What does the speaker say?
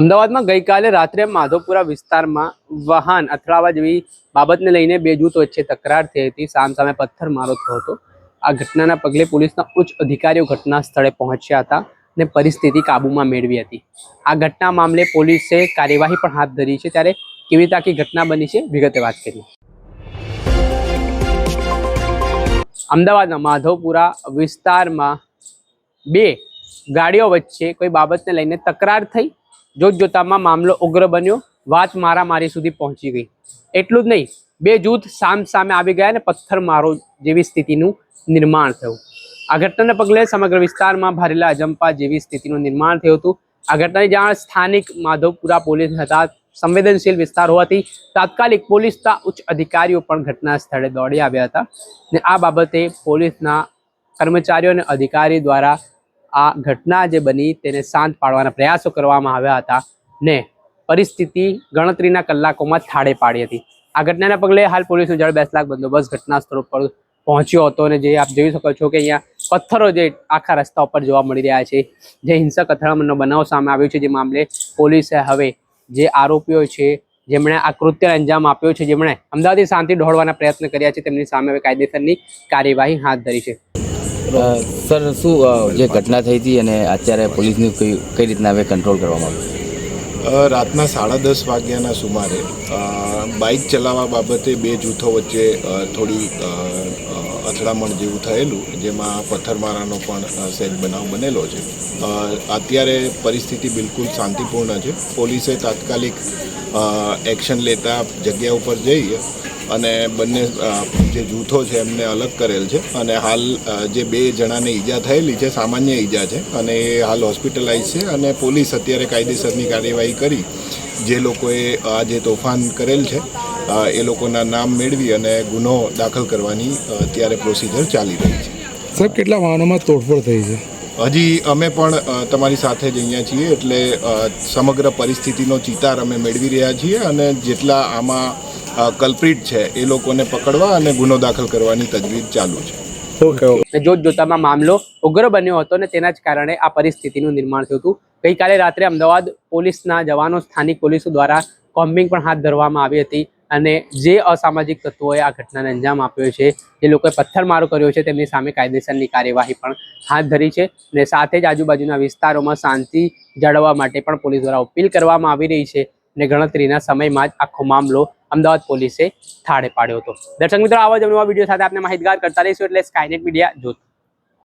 અમદાવાદમાં ગઈકાલે રાત્રે માધવપુરા વિસ્તારમાં વાહન અથડાવા જેવી બાબતને લઈને બે જૂથ વચ્ચે તકરાર થઈ હતી. સામસામે પથ્થરમારો થયો હતો. આ ઘટનાના પગલે પોલીસના ઉચ્ચ અધિકારીઓ ઘટના સ્થળે પહોંચ્યા હતા અને પરિસ્થિતિ કાબૂમાં મેળવી હતી. આ ઘટના મામલે પોલીસે કાર્યવાહી પણ હાથ ધરી છે. ત્યારે કેવી રીતે ઘટના બની છે, વિગતે વાત કરીએ. અમદાવાદના માધવપુરા વિસ્તારમાં બે ગાડીઓ વચ્ચે કોઈ બાબતને લઈને તકરાર થઈ જોત જોતામાં મામલો ઉગ્ર બન્યો. વાત મારામારી સુધી પહોંચી ગઈ. એટલું જ નહીં, બે જૂથ સામ સામે આવી ગયા અને પથ્થરમારો જેવી સ્થિતિનું નિર્માણ થયું. આ ઘટનાને પગલે સમગ્ર વિસ્તારમાં ભરેલા અજંપા જેવી સ્થિતિનું નિર્માણ થયું હતું. આ ઘટનાની જાણ સ્થાનિક માધવપુરા પોલીસ હતા સંવેદનશીલ વિસ્તાર હોવાથી તાત્કાલિક પોલીસના ઉચ્ચ અધિકારીઓ પણ ઘટના સ્થળે દોડી આવ્યા હતા. ને આ બાબતે પોલીસના કર્મચારીઓ અને અધિકારી દ્વારા આ ઘટના જે બની તેને શાંત પાડવાના પ્રયાસો કરવામાં આવ્યા હતા ને પરિસ્થિતિ ગણતરીના કલાકોમાં થાળે પાડી હતી. આ ઘટનાના પગલે હાલ પોલીસનો જળ બેસ લાખ બંદોબસ્ત ઘટના સ્થળ પર પહોંચ્યો હતો અને જે આપ જોઈ શકો છો કે અહીંયા પથ્થરો જે આખા રસ્તા ઉપર જોવા મળી રહ્યા છે, જે હિંસક અથડામણનો બનાવ સામે આવ્યો છે, જે મામલે પોલીસે હવે જે આરોપીઓ છે, જેમણે આ કૃત્ય અંજામ આપ્યો છે, જેમણે અમદાવાદની શાંતિ દોડવાના પ્રયત્ન કર્યા છે, તેમની સામે હવે કાયદેસરની કાર્યવાહી હાથ ધરી છે. સર શું જે ઘટના થઈ હતી અને અત્યારે પોલીસની કઈ કઈ રીતના હવે કંટ્રોલ કરવામાં આવ્યું રાતના સાડા દસ વાગ્યાના સુમારે બાઇક ચલાવવા બાબતે બે જૂથો વચ્ચે થોડી અથડામણ જેવું થયેલું જેમાં પથ્થરમારાનો પણ અ, બનાવ બનેલો છે. અત્યારે પરિસ્થિતિ બિલકુલ શાંતિપૂર્ણ છે. પોલીસે તાત્કાલિક એક્શન લેતા જગ્યા ઉપર જઈ અને બંને જે જૂથો છે એમને અલગ કરેલ છે. અને હાલ જે બે જણાને ઈજા થયેલી છે સામાન્ય ઈજા છે. અને એ હાલ હોસ્પિટલાઇઝ છે અને પોલીસ અત્યારે કાયદેસરની કાર્યવાહી કરી. જે લોકોએ આ જે તોફાન કરેલ છે એ લોકોના નામ મેળવી અને ગુનો દાખલ કરવાની અત્યારે પ્રોસિજર ચાલી રહી છે. સાહેબ કેટલા વાહનોમાં તોડફોડ થઈ છે? હજી અમે પણ તમારી સાથે જ અહીંયા છીએ એટલે સમગ્ર પરિસ્થિતિનો ચિતાર અમે મેળવી રહ્યા છીએ અને જેટલા આમાં કલ્પ્રિટ છે એ લોકોને પકડવા અને ગુનો દાખલ કરવાની તજવીજ ચાલુ છે. Okay okay. જોત જોતામાં મામલો ઉગ્ર બન્યો હતો અને તેના જ કારણે આ પરિસ્થિતિનું નિર્માણ થયું હતું. ગઈકાલે રાત્રે અમદાવાદ પોલીસના જવાનો સ્થાનિક પોલીસો દ્વારા કોમ્બિંગ પણ હાથ ધરવામાં આવી હતી અને જે અસામાજિક તત્વોએ આ ઘટનાને અંજામ આપ્યો છે જે લોકોએ પથ્થરમારો કર્યો છે તેમની સામે કાયદેસરની કાર્યવાહી પણ હાથ ધરી છે અને સાથે જ આજુબાજુના વિસ્તારોમાં શાંતિ જાળવવા માટે પણ પોલીસ દ્વારા અપીલ કરવામાં આવી રહી છે. અને ગણતરીના સમયમાં જ આખો મામલો અમદાવાદ પોલીસે થાળે પાડ્યો હતો. દર્શક મિત્રો, આવા જ નવા વીડિયો સાથે આપણે માહિતગાર કરતા રહીશું એટલે સ્કાયનેટ મીડિયા જોત.